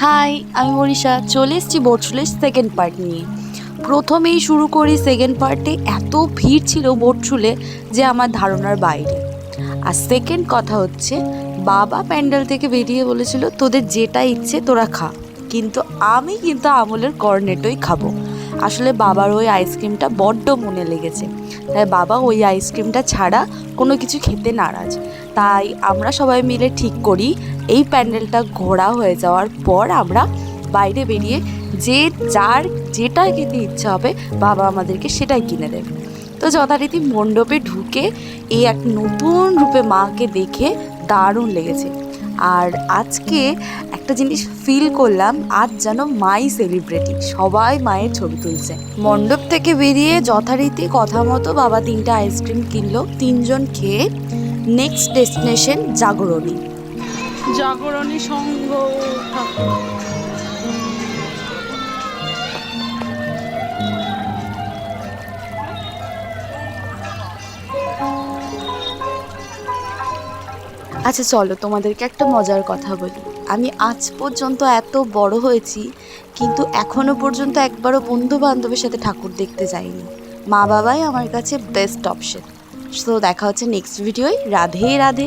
High, আমি মনীষা, চলে এসেছি বোটসুলের সেকেন্ড পার্ট নিয়ে। প্রথমেই শুরু করি সেকেন্ড পার্টে এত ভিড় ছিল বোটসুলে যে আমার ধারণার বাইরে। আর সেকেন্ড কথা হচ্ছে, বাবা প্যান্ডেল থেকে বেরিয়ে বলেছিল, তোদের যেটা ইচ্ছে তোরা খা। কিন্তু আমি কিন্তু আমলের কর্নেটোই খাব। আসলে বাবার ওই আইসক্রিমটা বড্ড মনে লেগেছে। তাই বাবা ওই আইসক্রিমটা ছাড়া কোনো কিছু খেতে নারাজ। তাই আমরা সবাই মিলে ঠিক করি, এই প্যান্ডেলটা ঘোরা হয়ে যাওয়ার পর আমরা বাইরে বেরিয়ে যে যার যেটা খেতে ইচ্ছা হবে বাবা আমাদেরকে সেটাই কিনে দেবে। তো যথারীতি মণ্ডপে ঢুকে এই এক নতুন রূপে মাকে দেখে দারুণ লেগেছে। আর আজকে একটা জিনিস ফিল করলাম, আজ যেন মাই সেলিব্রিটি সবাই মায়ের ছবি তুলছে। মণ্ডপ থেকে বেরিয়ে যথারীতি কথা মতো বাবা তিনটা আইসক্রিম কিনলো, তিনজন খেয়ে নেক্সট ডেস্টিনেশন জাগরণী জাগরণী সংঘ আচ্ছা চলো তোমাদেরকে একটা মজার কথা বলি। আমি আজ পর্যন্ত এত বড় হয়েছি কিন্তু এখনও পর্যন্ত একবারও বন্ধু বান্ধবের সাথে ঠাকুর দেখতে যাইনি। মা বাবাই আমার কাছে বেস্ট অপশন তো দেখা হচ্ছে নেক্সট ভিডিওয় রাধে রাধে।